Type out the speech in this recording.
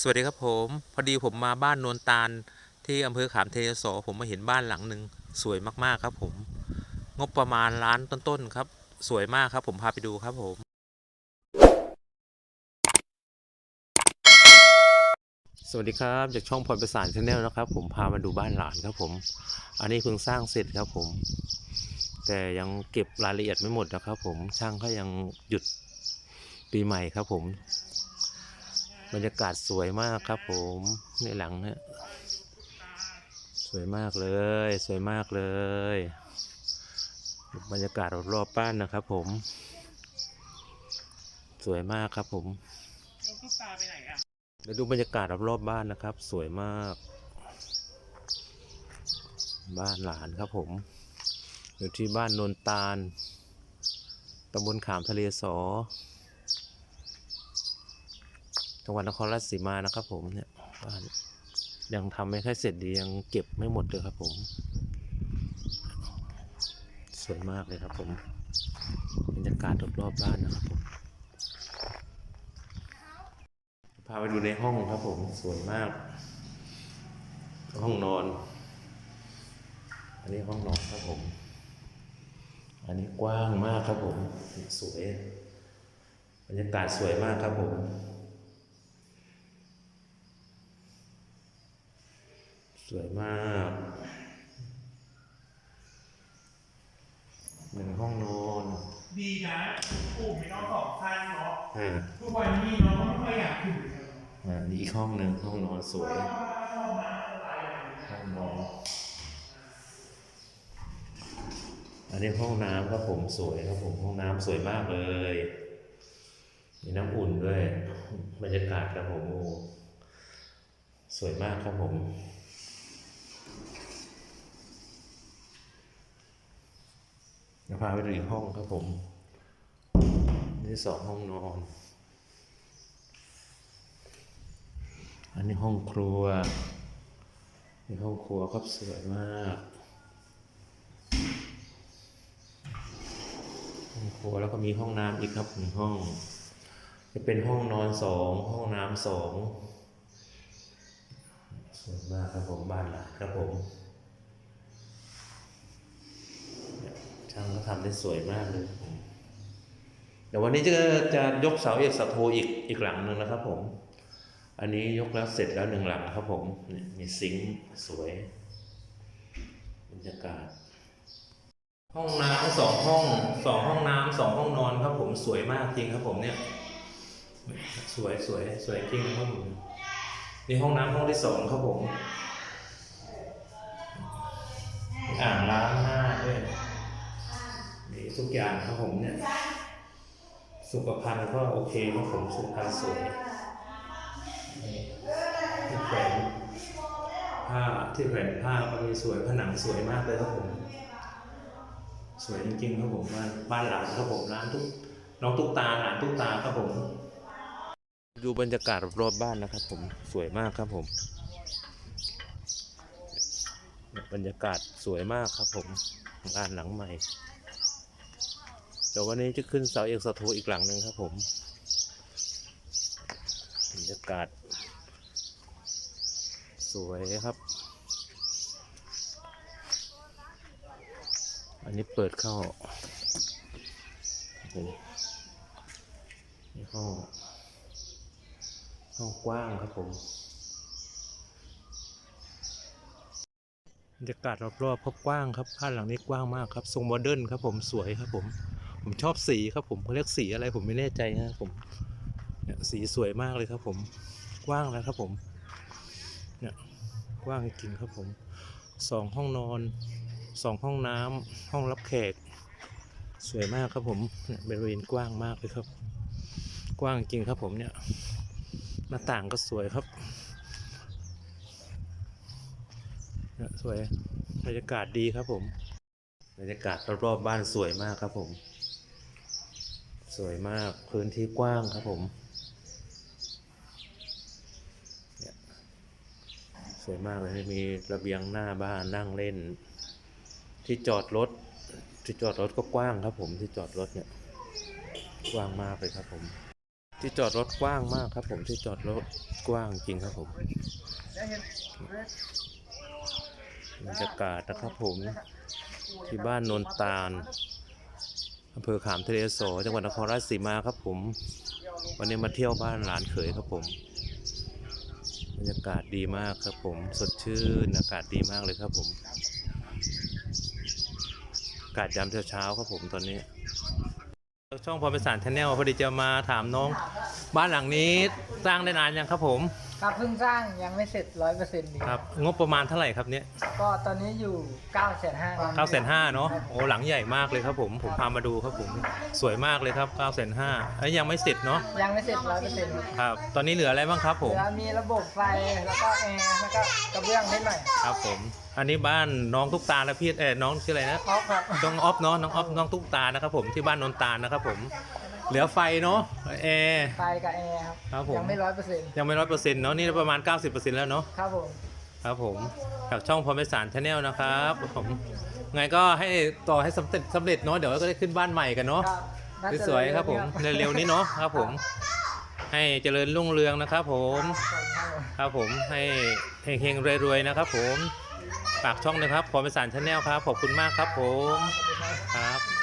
สวัสดีครับผม พอดีผมมาบ้านโนนตาล ที่อำเภอขามเทยโสผมมาเห็นบ้านหลังหนึ่งสวยมากๆครับผม งบประมาณล้านต้นๆครับ สวยมากครับผมพาไปดูครับผมสวัสดีครับจากช่องพรประสานชาแนลนะครับ ผมพามาดูบ้านหลานครับผม อันนี้เพิ่งสร้างเสร็จครับผม แต่ยังเก็บรายละเอียดไม่หมดนะครับ ผมช่างเขายังหยุดปีใหม่ครับ ผม บรรยากาศสวยมากครับผมในหลังเนี่ยสวยมากเลย สวยมากเลย บรรยากาศรอบๆบ้านนะครับผม สวยมากครับผมน้องตุ๊กตาไปไหนอะไปดูบรรยากาศรอบๆบ้านนะครับ สวยมาก บ้านหลานครับผม อยู่ที่บ้านโนนตาลตำบลขามทะเลสอ จังหวัดนครราชสีมานะครับ ผมเนี่ยบ้านยังทำไม่ค่อยเสร็จดียังเก็บไม่หมดเลยครับ ผม สวยมากเลยครับผมบรรยากาศรอบๆบ้านนะครับผมพาไปดูในห้องครับผมสวยมาก ห้องนอน อันนี้ห้องนอนครับผม อันนี้กว้างมากครับผม สวย บรรยากาศสวยมากครับผม สวยมาก หนึ่งห้องนอนดีนะปลูกให้น้องสองข้างเนาะอ่าทุกวันนี้น้องก็ไม่ค่อยอยากอยู่เลยอ่านี่อีกห้องหนึ่งห้องนอนสวย ห้องนอน อันนี้ห้องน้ำครับผมสวยครับผมห้องน้ำสวยมากเลย มีน้ำอุ่นด้วย บรรยากาศครับผมโอ้สวยมากครับผม เดี๋ยวพาไปดูอีกห้องครับผม นี่สองห้องนอน อันนี้ห้องครัว นี่ห้องครัวครับสวยมาก ห้องครัวแล้วก็มีห้องน้ำอีกครับหนึ่งห้อง จะเป็นห้องนอนสองห้องน้ำสอง สวยมากครับผมบ้านหลังครับผมช่างก็ทำได้สวยมากเลยผมเดี๋ยววันนี้จะจะยกเสาเอกสาโทอีกอีกหลังหนึ่งนะครับผม อันนี้ยกแล้วเสร็จแล้วหนึ่งหลังครับผมนี่มีซิงค์สวยบรรยากาศ ห้องน้ำสองห้องสองห้องน้ำสองห้องนอนครับผมสวยมากจริงครับผมเนี่ย สวยสวยสวยจริงครับผม นี่ห้องน้ำห้องที่สองครับผมมีอ่างล้างหน้าด้วยมีทุกอย่างครับผมเนี่ย สุขภัณฑ์ก็โอเคครับผมสุขภัณฑ์สวยที่แขวนผ้าที่แขวนผ้าก็มีสวยผนังสวยมากเลยครับผม สวยจริงๆครับผมบ้านบ้านหลังครับผมร้านทุกน้องตุ๊กตาหลานตุ๊กตาครับผม ดูบรรยากาศรอบบ้านนะครับ ผมสวยมากครับผม บรรยากาศสวยมากครับผมบ้านหลังใหม่เดี๋ยววันนี้จะขึ้นเสาเอกสาโทอีกหลังหนึ่งครับผมบรรยากาศ สวยครับ อันนี้เปิดเข้านี่นี่ห้อ ห้องกว้างครับผมบรรยากาศรอบๆครับกว้างครับบ้านหลังนี้กว้างมากครับทรงโมเดิร์นครับผมสวยครับผม ผมชอบสีครับผมเขาเรียกสีอะไรผมไม่แน่ใจนะครับผมเนี่ยสีสวยมากเลยครับผมกว้างแล้วครับผมเนี่ยกว้างจริงครับผมสองห้องนอนสองห้องน้ำห้องรับแขก สวยมากครับผมเนี่ยบริเวณกว้างมากเลยครับ กว้างจริงครับผมเนี่ย หน้าต่างก็สวยครับเนี่ยสวยบรรยากาศดีครับผม บรรยากาศรอบๆบ้านสวยมากครับผม สวยมากพื้นที่กว้างครับผมสวยมากเลยมีระเบียงหน้าบ้านนั่งเล่น ที่จอดรถ ที่จอดรถก็กว้างครับผมที่จอดรถเนี่ยกว้างมากเลยครับผม ที่จอดรถกว้างมากครับ ผมที่จอดรถกว้างจริงครับผมบรรยากาศนะครับผมที่บ้านโนนตาลอำเภอขามทะเลโสจังหวัดนครราชสีมาครับผม วันนี้มาเที่ยวบ้านหลานเขยครับผม บรรยากาศดีมากครับผม สดชื่นอากาศดีมากเลยครับผม อากาศยามเช้าๆครับผมตอนนี้ ช่องพอเป็นสารชแนลพอดีจะมาถามน้อง บ้านหลังนี้สร้างได้นานยังครับผมครับเพิ่งสร้างยังไม่เสร็จร้อยเปอร์เซ็นต์ดีครับงบประมาณเท่าไหร่ครับเนี่ยก็ตอนนี้อยู่9ก้าแสนห้าเก้าแสนห้าเนาะโอ้หลังใหญ่มากเลยครับผมผมพามาดูครับผมสวยมากเลยครับเก้าแสนห้ายังไม่เสร็จเนาะยังไม่เสร็จร้อยเปอร์เซ็นต์ครับตอนนี้เหลืออะไรบ้างครับผมแล้วมีระบบไฟแล้วก็แอร์แล้วก็กระเบื้องนิดหน่อยครับผม อันนี้บ้านน้องตุ๊กตาและพี่เออน้องชื่ออะไรนะเพราะครับน้องออฟเนาะน้องออฟน้องตุ๊กตานะครับผมที่บ้านนนตาลนะครับผม เหลือไฟเนาะแอร์ ไฟกับแอร์ครับ ครับผม ยังไม่ร้อยเปอร์เซ็นต์ยังไม่ร้อยเปอร์เซ็นต์เนาะนี่ประมาณ 90%แล้วเนาะครับผมครับผมจากช่องพรหมสารชาแนลนะครับผมไงก็ให้ต่อให้สำเร็จสำเร็จเนาะเดี๋ยวก็ได้ขึ้นบ้านใหม่กันเนาะครับน่าจะสวยๆครับผมเร็วๆเร็วๆนี้เนาะครับผม ให้เจริญรุ่งเรืองนะครับผม ครับผมครับผมให้เฮงๆรวยๆนะครับผม ฝากช่องนะครับพรหมสารชาแนลครับ ขอบคุณมากครับผมครับ